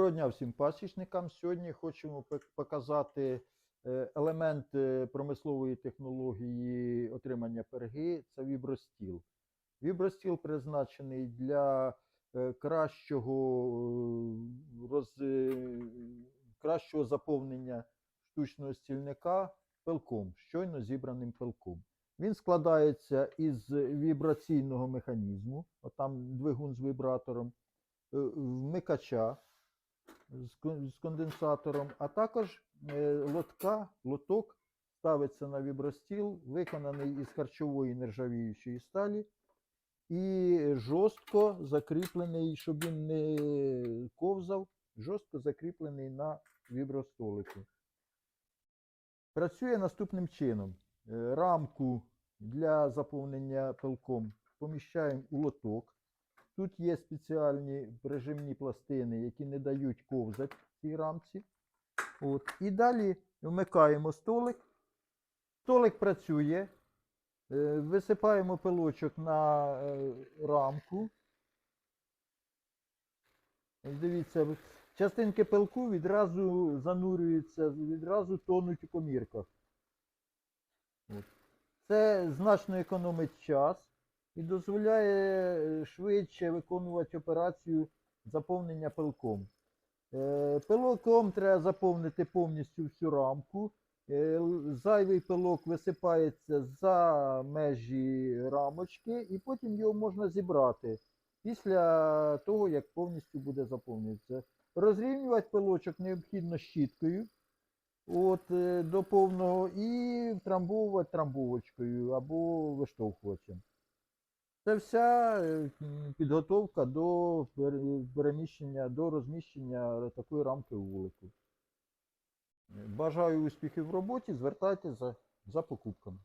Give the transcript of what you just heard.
Доброго дня всім пасічникам. Сьогодні хочемо показати е, елемент е, промислової технології отримання перги це вібростіл. Вібростіл призначений для е, кращого, роз, кращого заповнення штучного стільника пилком, щойно зібраним пилком. Він складається із вібраційного механізму, отам двигун з вібратором, вмикача з конденсатором, а також е, лотка, лоток ставиться на вібростіл, виконаний із харчової нержавіючої сталі і жорстко закріплений, щоб він не ковзав, жорстко закріплений на вібростолику. Працює наступним чином. Е, Рамку для заповнення пилком поміщаємо у лоток. Тут є спеціальні прижимні пластини, які не дають ковзати цій рамці. От. І далі вмикаємо столик. Столик працює. Е, Висипаємо пилочок на е, рамку. Дивіться, частинки пилку відразу занурюються, відразу тонуть у комірках. Це значно економить час і дозволяє е, швидше виконувати операцію заповнення пилком. Е, Пилоком треба заповнити повністю всю рамку. Е, Зайвий пилок висипається за межі рамочки, і потім його можна зібрати після того, як повністю буде заповнюватися. Розрівнювати пилочок необхідно щіткою от, до повного і втрамбовувати трамбовочкою або виштовхувачем. Це вся е, підготовка до переміщення, до розміщення такої рамки вулику. Бажаю успіхів в роботі, звертайтеся за, за покупками.